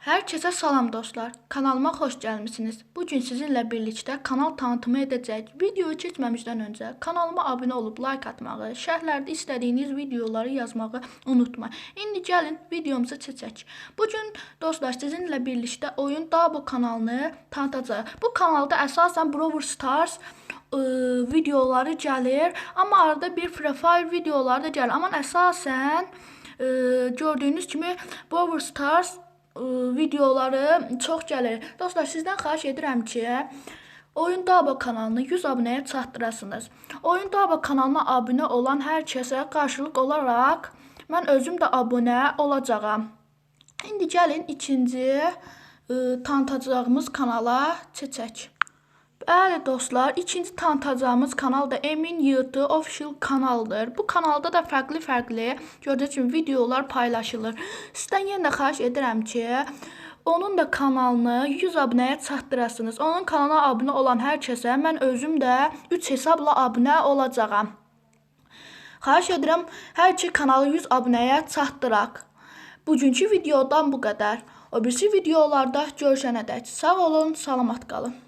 Herkese salam dostlar. Kanalıma hoş gəlmisiniz. Bugün sizinle birlikte kanal tanıtımı edəcəyik. Videoyu keçməmişdən öncə kanalıma abunə olub like atmağı, şərhlərdə istədiyiniz videoları yazmağı unutmayın. İndi gəlin videomuza keçək. Bugün dostlar sizinle birlikte oyun Dabo kanalını tanıtacağıq. Bu kanalda əsasən Brawl Stars ıı, videoları gəlir, amma arada bir Free Fire videoları da gəlir. Amma əsasən ıı, gördüyünüz kimi Brawl Stars videoları çox gəlir. Dostlar, sizdən xahiş edirəm ki, Oyun Daba kanalını 100 abunəyə çatdırasınız. Oyun Daba kanalına abunə olan hər kəsə qarşılıq olaraq mən özüm də abunə olacağam. İndi gəlin ikinci ıı, tanıtacağımız kanala keçək. Bəli dostlar, ikinci tanıtacağımız kanal da Emin Yığdı Official kanaldır. Bu kanalda da fərqli-fərqli gördüyünüz kimi videolar paylaşılır. Sizdən yenə də xahiş edirəm ki, onun da kanalını 100 abunəyə çatdırasınız. Onun kanalına abunə olan hər kəsə mən özüm də 3 hesabla abunə olacağam. Xahiş edirəm hər iki kanalı 100 abunəyə çatdıraq. Bugünkü videodan bu qədər. O birisi videolarda görüşənədək sağ olun, salamat qalın.